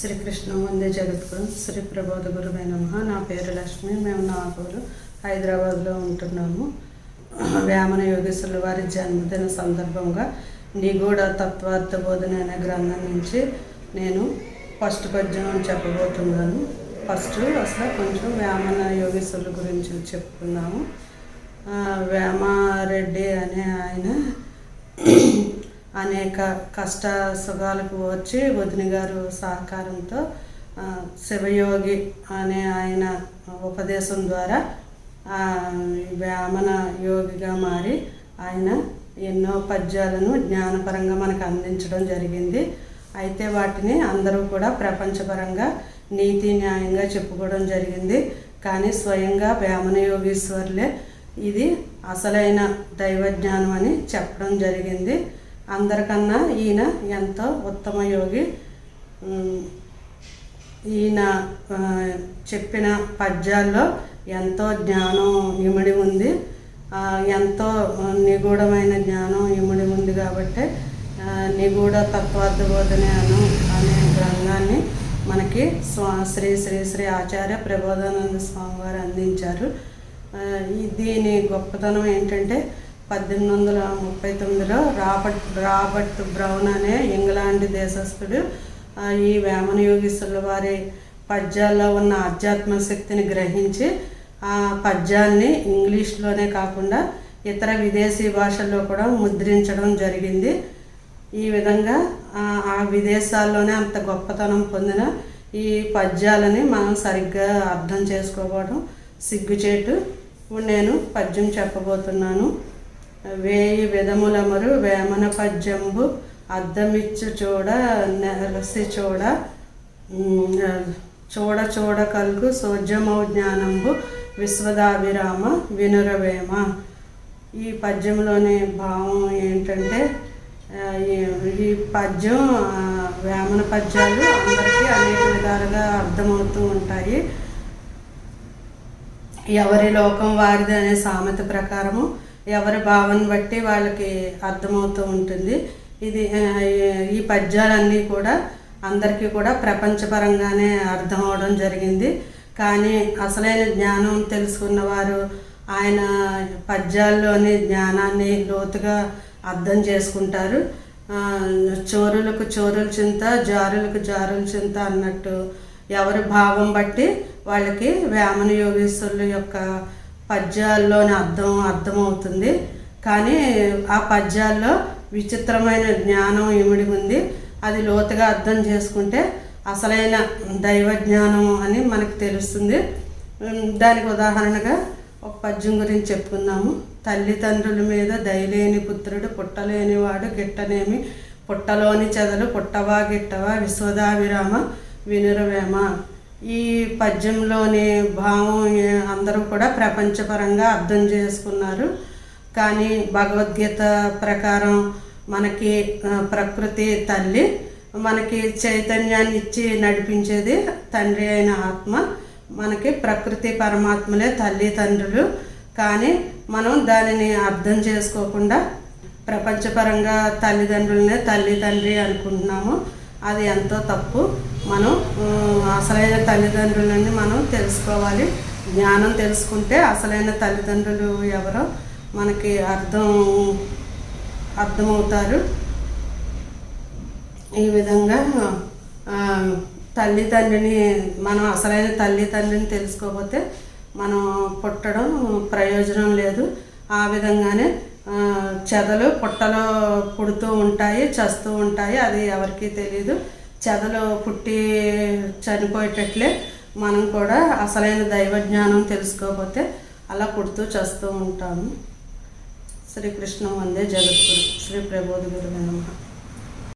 శ్రీకృష్ణ వందే జగద్గురు శ్రీ ప్రబోధ గురువే నమ. నా పేరు లక్ష్మి. మేము నాగూరు హైదరాబాద్లో ఉంటున్నాము. వేమన యోగేశ్వరుల వారి జన్మదిన సందర్భంగా నిగూఢ తత్వార్థ బోధన అనే గ్రంథం నుంచి నేను ఫస్ట్ పద్యం చెప్పబోతున్నాను. ఫస్ట్ అసలు కొంచెం వేమన యోగేశ్వరుల గురించి చెప్పుకున్నాము వేమారెడ్డి అనే ఆయన అనేక కష్ట సుఖాలకు వచ్చి వదిన గారు సహకారంతో శివయోగి అనే ఆయన ఉపదేశం ద్వారా వేమన యోగిగా మారి ఆయన ఎన్నో పద్యాలను జ్ఞానపరంగా మనకు అందించడం జరిగింది. అయితే వాటిని అందరూ కూడా ప్రపంచపరంగా నీతి న్యాయంగా చెప్పుకోవడం జరిగింది. కానీ స్వయంగా వేమన యోగీశ్వర్లే ఇది అసలైన దైవజ్ఞానం అని చెప్పడం జరిగింది. అందరికన్నా ఈయన ఎంతో ఉత్తమ యోగి. ఈయన చెప్పిన పద్యాల్లో ఎంతో జ్ఞానం ఇమిడి ఉంది. ఎంతో నిగూఢమైన జ్ఞానం ఇమిడి ఉంది కాబట్టి నిగూఢ తత్వార్థ బోధన అనే గ్రంథాన్ని మనకి స్వా శ్రీ శ్రీ శ్రీ ఆచార్య ప్రబోధానంద స్వామి వారు అందించారు. దీని గొప్పతనం ఏంటంటే పద్దెనిమిది వందల ముప్పై తొమ్మిదిలో రాబర్ట్ రాబర్ట్ బ్రౌన్ అనే ఇంగ్లాండ్ దేశస్థుడు ఈ వేమన యోగీశ్వరుల వారి పద్యాల్లో ఉన్న ఆధ్యాత్మ శక్తిని గ్రహించి ఆ పద్యాన్ని ఇంగ్లీష్లోనే కాకుండా ఇతర విదేశీ భాషల్లో కూడా ముద్రించడం జరిగింది. ఈ విధంగా ఆ విదేశాల్లోనే అంత గొప్పతనం పొందిన ఈ పద్యాలని మనం సరిగ్గా అర్థం చేసుకోవడం సిగ్గుచేటు. నేను పద్యం చెప్పబోతున్నాను. వేయి విధములమరు వేమన పద్యంబు అద్దమిచ్చు చూడ నెలసి చూడ చూడ చూడ కలుగు సోజ్యమౌ జ్ఞానంబు విశ్వదాభిరామ వినురవేమ. ఈ పద్యంలోని భావం ఏంటంటే ఈ- పద్యం వేమన పద్యాలు అందరికీ అనేక విధాలుగా అర్థమవుతూ ఉంటాయి. ఎవరి లోకం వారిది అనే సామెత ప్రకారము ఎవరి భావన బట్టి వాళ్ళకి అర్థమవుతూ ఉంటుంది. ఇది ఈ పద్యాలన్నీ కూడా అందరికీ కూడా ప్రపంచపరంగానే అర్థం అవడం జరిగింది. కానీ అసలైన జ్ఞానం తెలుసుకున్న వారు ఆయన పద్యాల్లోని జ్ఞానాన్ని లోతుగా అర్థం చేసుకుంటారు. చోరులకు చోరుల చింత జారులకు జారుల చింత అన్నట్టు ఎవరి భావం బట్టి వాళ్ళకి వేమన యోగేశ్వరుల యొక్క పద్యాల్లోని అర్థం అర్థమవుతుంది. కానీ ఆ పద్యాల్లో విచిత్రమైన జ్ఞానం ఇమిడి ఉంది. అది లోతుగా అర్థం చేసుకుంటే అసలైన దైవ జ్ఞానం అని మనకు తెలుస్తుంది. దానికి ఉదాహరణగా ఒక పద్యం గురించి చెప్పుకుందాము. తల్లిదండ్రుల మీద దయలేని పుత్రుడు పుట్టలేనివాడు గిట్టనేమి? పుట్టలోని చెదలు పుట్టవా గిట్టవా? విశ్వదావిరామ వినురవేమ. ఈ పద్యంలోని భావం అందరూ కూడా ప్రపంచపరంగా అర్థం చేసుకున్నారు. కానీ భగవద్గీత ప్రకారం మనకి ప్రకృతి తల్లి మనకి చైతన్యాన్ని ఇచ్చి నడిపించేది తండ్రి అయిన ఆత్మ. మనకి ప్రకృతి పరమాత్మలే తల్లి తండ్రులు. కానీ మనం దానిని అర్థం చేసుకోకుండా ప్రపంచపరంగా తల్లిదండ్రులనే తల్లి తండ్రి అనుకుంటున్నాము. అది ఎంతో తప్పు. మనం అసలైన తల్లిదండ్రులని మనం తెలుసుకోవాలి. జ్ఞానం తెలుసుకుంటే అసలైన తల్లిదండ్రులు ఎవరో మనకి అర్థం అర్థమవుతారు. ఈ విధంగా తల్లిదండ్రిని మనం అసలైన తల్లిదండ్రిని తెలుసుకోకపోతే మనం పుట్టడం ప్రయోజనం లేదు. ఆ విధంగానే చెదలు పుట్టలో పుడుతూ ఉంటాయి చస్తూ ఉంటాయి అది ఎవరికీ తెలియదు చెదలు పుట్టి చనిపోయేటట్లే మనం కూడా అసలైన దైవ జ్ఞానం తెలుసుకోకపోతే అలా పుడుతూ చేస్తూ ఉంటాము. శ్రీకృష్ణ వందే జగద్గురు. శ్రీ ప్రబోధ గురు నమః.